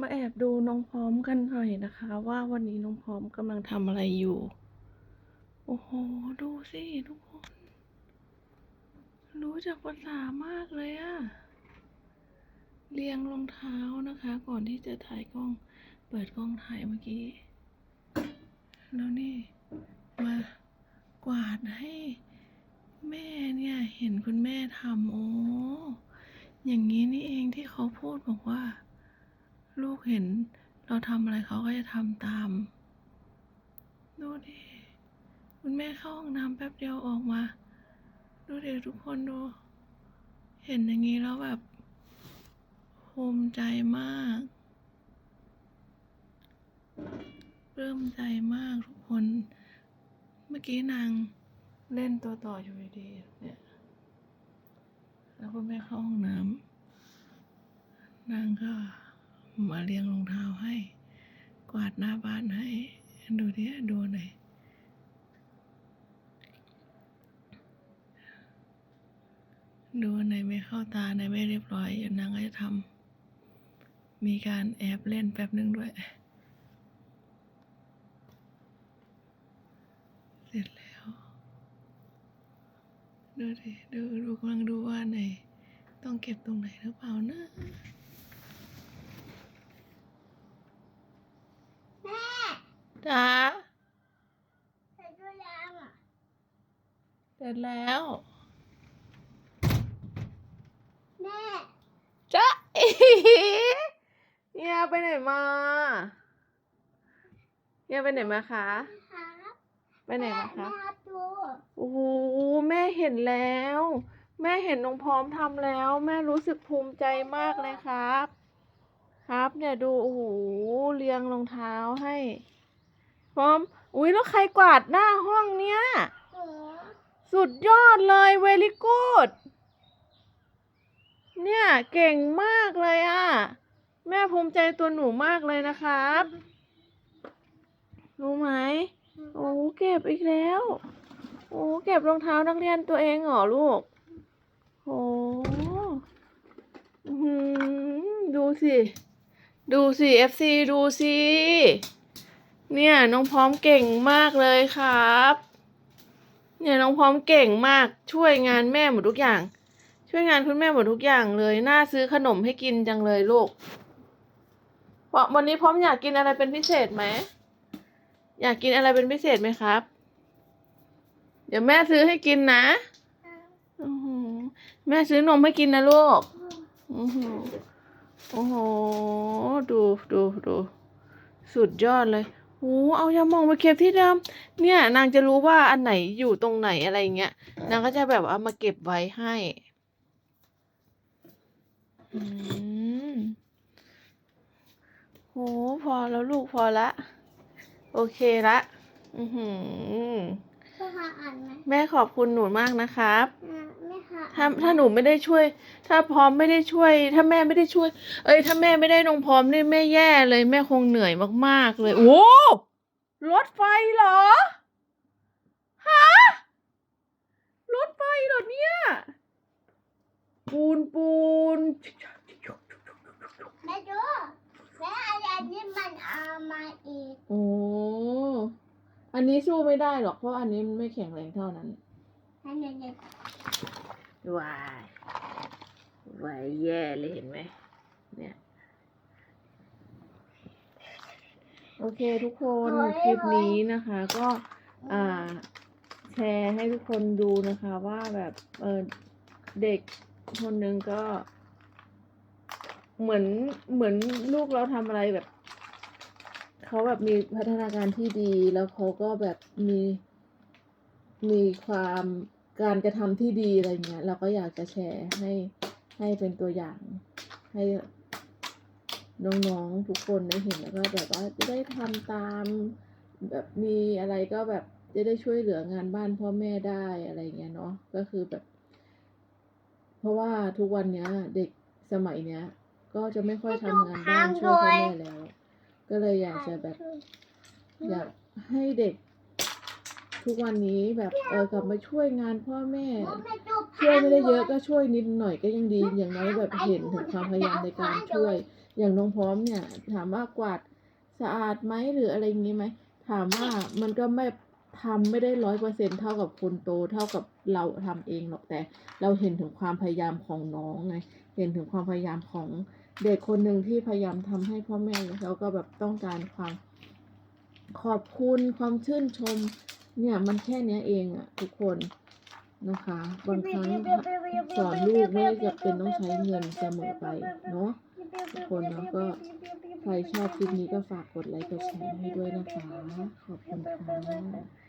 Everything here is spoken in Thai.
มาแอบดูน้องพร้อมกันหน่อยนะคะ ว่าวันนี้น้องพร้อมกำลังทำอะไรอยู่ โอ้โห ดูสิทุกคน รู้จักภาษามากเลยอะเรียงรองเท้านะคะ ก่อนที่จะถ่ายกล้อง เปิดกล้องถ่ายเมื่อกี้ แล้วนี่ มากวาดให้ แม่เนี่ย เห็นคุณแม่ทำโอ้อย่างนี้นี่เองที่เขาพูดบอกว่า ลูกเห็นเราทำอะไรเขาก็จะทำตาม ดูดิคุณแม่เข้าห้องน้ำแป๊บเดียวออกมา ดูดิทุกคนดู เห็นอย่างนี้แล้วแบบภูมิใจมากปลื้มใจมากทุกคน เมื่อกี้นางเล่นตัวต่ออยู่ดีๆเนี่ย แล้วคุณแม่เข้าห้องน้ำนางก็ มาเรียงรองเท้าให้ กวาดหน้าบ้านให้ ดูดิดูหน่อยดูในไม่เข้าตาในไม่เรียบร้อยอยู่นางก็จะทำมีการแอบเล่นแป๊บนึงด้วย เสร็จแล้ว ดูดิดูดูกำลังดูว่าไหน ต้องเก็บตรงไหนหรือเปล่านะ แม่ จ้าใส่ตัวยางอะเสร็จแล้วแม่จ้าเอ๋เนี่ยไปไหนมาเนี่ยไปไหนมาคะครับไปไหนมาคะแม่ครับดูโอ้โหแม่เห็นแล้ว แม่เห็นน้องพร้อมทำแล้ว แม่รู้สึกภูมิใจมากเลยครับ ครับเนี่ยดูโอ้โหเรียงรองเท้าให้ พร้อม อุ้ยแล้วใครกวาดหน้าห้องเนี้ยหนูสุดยอดเลยเวลิกูดเนี่ยเก่งมากเลยอะ่ะ แม่ภูมิใจตัวหนูมากเลยนะครับ รู้ไหม โอ้เก็บอีกแล้ว โอ้เก็บรองเท้านักเรียนตัวเองเหรอลูกโอ้อื้อหือดูสิ ดูสิ FC ดูสิ เนี่ยน้องพร้อมเก่งมากเลยครับ เนี่ยน้องพร้อมเก่งมากช่วยงานแม่หมดทุกอย่าง ช่วยงานคุณแม่หมดทุกอย่างเลย น่าซื้อขนมให้กินจังเลยลูกวันนี้พร้อมอยากกินอะไรเป็นพิเศษไหมอยากกินอะไรเป็นพิเศษไหมครับ เดี๋ยวแม่ซื้อให้กินนะแม่ซื้อนมให้กินนะลูกอื้อหือโอ้โห ดูดูดู สุดยอดเลย โอ้เอายาหมองมาเก็บที่เดิม เนี่ย นางจะรู้ว่าอันไหนอยู่ตรงไหนอะไรเงี้ย นางก็จะแบบเอามาเก็บไว้ให้ อืมโหพอแล้วลูกพอละ โอเคละ อือหือ พ่อหาอ่านไหมแม่ขอบคุณหนูมากนะครับ อ่าแม่หาถ้าถ้าหนูไม่ได้ช่วย ถ้าพร้อมไม่ได้ช่วย ถ้าแม่ไม่ได้ช่วย เอ้ย ถ้าแม่ไม่ได้น้องพร้อมนี่แม่แย่เลย แม่คงเหนื่อยมากๆเลย โอ้รถไฟเหรอฮะรถไฟเหรอเนี่ย ปูนปูน แม่ดูแม่อะไรนี่มันเอามาอีกโอ้ อันนี้สู้ไม่ได้หรอกเพราะอันนี้มันไม่แข็งแรงเท่านั้นนั่นเนี่ยเนี่ยวายวายแย่เลยเห็นไหมเนี่ย โอเคทุกคนคลิปนี้นะคะ ก็อ่าแชร์ให้ทุกคนดูนะคะว่าแบบเออเด็กคนหนึ่งก็ เหมือนเหมือนลูกเราทำอะไรแบบ เขาแบบมีพัฒนาการที่ดีแล้วเขาก็แบบมีมีความการกระทำที่ดีอะไรเงี้ย เราก็อยากจะแชร์ให้ให้เป็นตัวอย่างให้น้องๆทุกคนได้เห็นแล้วก็แบบว่าจะได้ทำตามแบบมีอะไรก็แบบจะได้ช่วยเหลืองานบ้านพ่อแม่ได้อะไรเงี้ยเนาะก็คือแบบ เพราะว่าทุกวันเนี้ย เด็กสมัยเนี้ย ก็จะไม่ค่อยทำงานบ้านช่วยพ่อแม่แล้ว ก็เลยอยากจะแบบ อยากให้เด็ก ทุกวันนี้แบบเออกลับมาช่วยงานพ่อแม่แม่ดูช่วยไม่ได้เยอะก็ช่วยนิดหน่อยก็ยังดีอย่างน้อยแบบเห็นถึงความพยายามในการช่วย อย่างน้องพร้อมเนี่ย ถามว่ากวาดสะอาดไหมหรืออะไรอย่างงี้ไหมถามว่ามันก็ไม่ทำไม่ได้ร้อยเปอร์เซ็นเท่ากับคนโตเท่ากับเราทำเองหรอกแต่ เราเห็นถึงความพยายามของน้องไงเห็นถึงความพยายามของ เด็กคนหนึ่งที่พยายามทำให้พ่อแม่แล้วก็แบบต้องการความขอบคุณความชื่นชม เนี่ยมันแค่เนี้ยเองอะทุกคนนะคะ บางครั้งสอนลูกไม่จะเป็นต้องใช้เงินเสมอไปเนาะทุกคนเนาะก็ใครชอบคลิปนี้ก็ฝากกดไลค์กดแชร์ให้ด้วยนะคะ ขอบคุณค่ะ